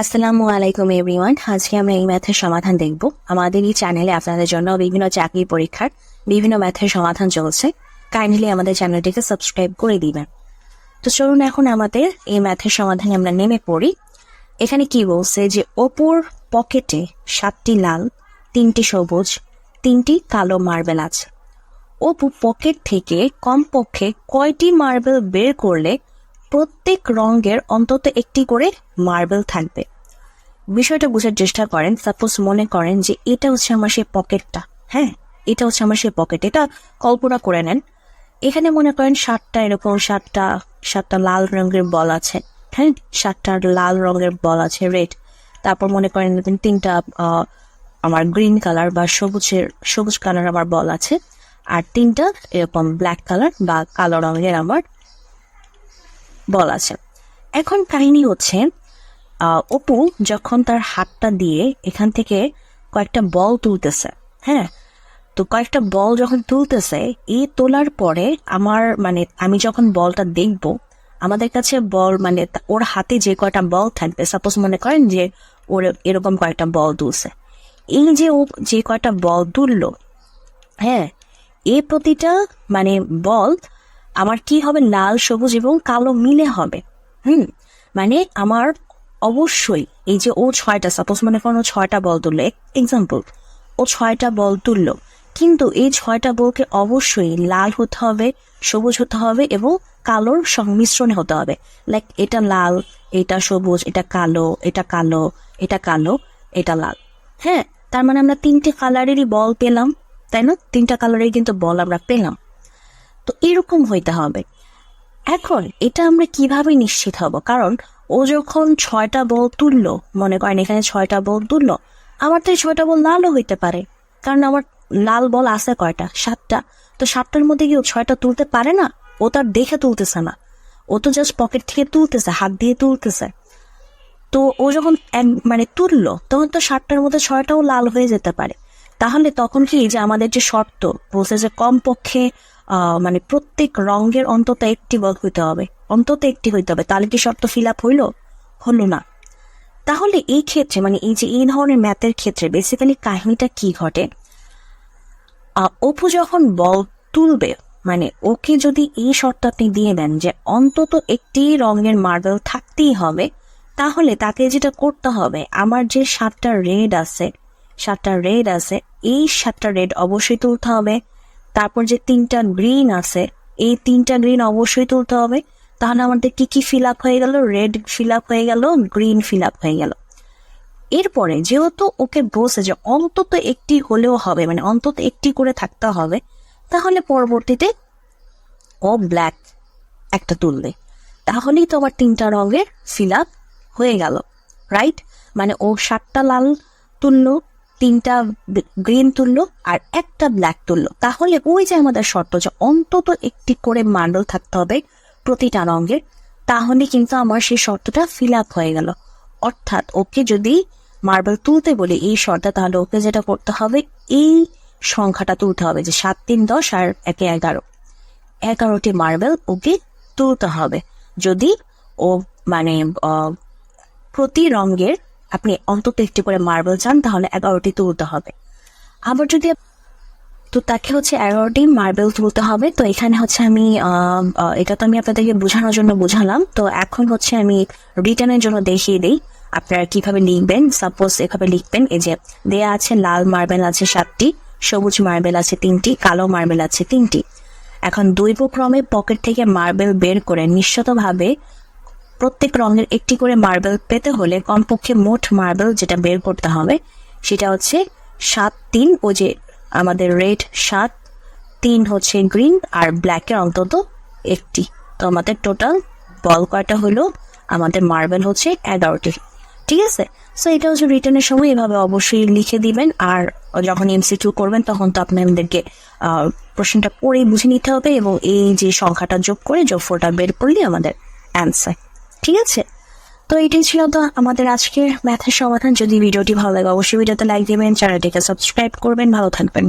আসসালামু আলাইকুম এভরিওয়ান আজকে আমরা এই ম্যাথের সমাধান দেখব। আমাদের এই চ্যানেলে আপনাদের জন্য বিভিন্ন চাকরি পরীক্ষার বিভিন্ন ম্যাথের সমাধান চলছে। কাইন্ডলি আমাদের চ্যানেলটিকে সাবস্ক্রাইব করে দিবেন। তো চলুন এখন আমাদের এই ম্যাথের সমাধানে আমরা নেমে পড়ি। এখানে কি বলছে যে ওপর পকেটে সাতটি লাল, তিনটি সবুজ, তিনটি কালো মার্বেল আছে। অপু পকেট থেকে কমপক্ষে কয়টি মার্বেল বের করলে প্রত্যেক রঙের অন্তত একটি করে মার্বেল থাকবে। বিষয়টা বোঝার চেষ্টা করেন সাপোজ মনে করেন যে এটা হচ্ছে আমার সেই পকেটটা হ্যাঁ? এটা হচ্ছে আমার সেই পকেট এটা কল্পনা করে নেন। এখানে মনে করেন সাতটা এরকম, সাতটা সাতটা লাল রঙের বল আছে হ্যাঁ? সাতটা লাল রঙের বল আছে রেড তারপর মনে করেন তিনটা আমার গ্রিন কালার বা সবুজের, সবুজ কালার আমার বল আছে, আর তিনটা এরকম ব্ল্যাক কালার বা কালো রঙের আমার বল আছে। এখন কাহিনী হচ্ছে অপু যখন তার হাতটা দিয়ে এখান থেকে কয়েকটা বল তুলতেছে হ্যাঁ? তো কয়েকটা বল যখন তুলতেছে এই তোলার পরে আমার মানে আমি যখন বলটা দেখব, আমাদের কাছে বল মানে ওর হাতে যে কয়টা বল থাকবে সাপোজ মনে করেন যে ওর এরকম কয়েকটা বল তুলছে। এই যে ও যে কয়টা বল তুললো হ্যাঁ? এই প্রতিটা মানে বল আমার কি হবে? লাল, সবুজ এবং কালো মিলে হবে। হুম মানে আমার অবশ্যই এই যে ও ছয়টা সাপোজ মনে করো ও ছয়টা বল তুললো এক্সাম্পল ও ছয়টা বল তুললো, কিন্তু এই ছয়টা বলকে অবশ্যই লাল হতে হবে, সবুজ হতে হবে এবং কালোর সংমিশ্রণে হতে হবে। লাইক এটা লাল, এটা সবুজ, এটা কালো এটা কালো এটা কালো, এটা লাল। হ্যাঁ তার মানে আমরা তিনটে কালারেরই বল পেলাম, তাই না? তিনটা কালারের কিন্তু বল আমরা পেলাম। তো এরকম হইতে হবে। এখন এটা আমরা কীভাবে নিশ্চিত হব? কারণ ও যখন ছয়টা বল তুললো, মনে করেন এখানে ছয়টা বল তুললো, আমার তো ছয়টা বল লালও হইতে পারে। কারণ আমার লাল বল আছে কয়টা? সাতটা। তো সাতটার মধ্যে কি ও ছয়টা তুলতে পারে না? ও তার দেখে তুলতেছে না। ও তো জাস্ট পকেট থেকে তুলতেছে, হাত দিয়ে তুলতেছে। তো ও যখন এক- মানে তুললো, তখন তো সাতটার মধ্যে ছয়টাও লাল হয়ে যেতে পারে। তাহলে তখন কি যে আমাদের যে শর্ত, বলছে যে কমপক্ষে মানে প্রত্যেক রঙের অন্তত একটি বল হইতে হবে। অন্তত একটি হইতে হবে। তাহলে কি শর্ত ফিল আপ হইল? হলো না। তাহলে এই ক্ষেত্রে মানে এই যে এই ধরনের ম্যাথের ক্ষেত্রে বেসিক্যালি কাহিনীটা কি ঘটে? অপু যখন বল তুলবে মানে ওকে যদি এই শর্ত আপনি দিয়ে দেন যে অন্তত একটি রঙের মার্বেল থাকতেই হবে, তাহলে তাকে যেটা করতে হবে, আমার যে সাতটা রেড আছে, সাতটা রেড আছে, এই সাতটা রেড অবশ্যই তুলতে হবে। তারপর যে তিনটা গ্রিন আছে, এই তিনটা গ্রিন অবশ্যই তুলতে হবে। তাহলে আমাদের কি কি ফিল আপ হয়ে গেল? রেড ফিল আপ হয়ে গেল গ্রিন ফিল আপ হয়ে গেল। এরপরে যেহেতু ওকে বলছে যে অন্তত একটি হলেও হবে মানে অন্তত একটি করে থাকতে হবে, তাহলে পরবর্তীতে ও ব্ল্যাক একটা তুললে তাহলেই তো আবার তিনটা রঙের ফিল আপ হয়ে গেল রাইট মানে ও সাতটা লাল তুললো তিনটা গ্রিন তুললো আর একটা ব্ল্যাক তুললো। তাহলে ওই যে আমাদের শর্ত যে অন্তত একটি করে মান্ডল থাকতে হবে প্রতিটা রঙের তাহলে কিন্তু আমার সেই শর্তটা ফিল আপ হয়ে গেল। অর্থাৎ ওকে যদি মার্বেল তুলতে বলি, এই শর্তে তাহলে ওকে যেটা করতে হবে, এই সংখ্যাটা তুলতে হবে যে সাত, তিন, দশ আর একে এগারো। এগারোটি মার্বেল ওকে তুলতে হবে। যদি ও মানে প্রতি রঙের আপনি অন্তত একটি করে মার্বেল চান, তাহলে এগারোটি তুলতে হবে। আবার যদি তো তাকে হচ্ছে এগারোটি মার্বেল তুলতে হবে, তো এখানে হচ্ছে আমি এটা তো আমি আপনাদেরকে বোঝানোর জন্য বোঝালাম। তো এখন হচ্ছে আমি রিটার্নের জন্য দেখিয়ে দিই, আপনারা কীভাবে লিখবেন। সাপোজ এভাবে লিখবেন, এই যে দেয়া আছে লাল মার্বেল আছে সাতটি, সবুজ মার্বেল আছে তিনটি, কালো মার্বেল আছে তিনটি। এখন দৈবক্রমে পকেট থেকে মার্বেল বের করে নিশ্চিতভাবে প্রত্যেক রঙের একটি করে মার্বেল পেতে হলে কমপক্ষে মোট মার্বেল যেটা বের করতে হবে, সেটা হচ্ছে সাত তিন ও যে আমাদের রেড সাত, তিন হচ্ছে গ্রিন আর ব্ল্যাকের অন্তত একটি। তো আমাদের টোটাল বল কয়টা হলো? আমাদের মার্বেল হচ্ছে এগারোটি। ঠিক আছে? সো এটা হচ্ছে রিটার্নের সময়, এভাবে অবশ্যই লিখে দিবেন আর যখন এমসিকিউ করবেন, তখন তো আপনাদেরকে প্রশ্নটা পড়েই বুঝে নিতে হবে এবং এই যে সংখ্যাটা যোগ করে যোগফলটা বের করলে আমাদের অ্যান্সার ঠিক আছে? তো এটাই ছিল তো আমাদের আজকের ম্যাথের সমাধান। যদি ভিডিওটি ভালো লাগে, অবশ্যই ভিডিওতে লাইক দেবেন চ্যানেলটিকে সাবস্ক্রাইব করবেন। ভালো থাকবেন।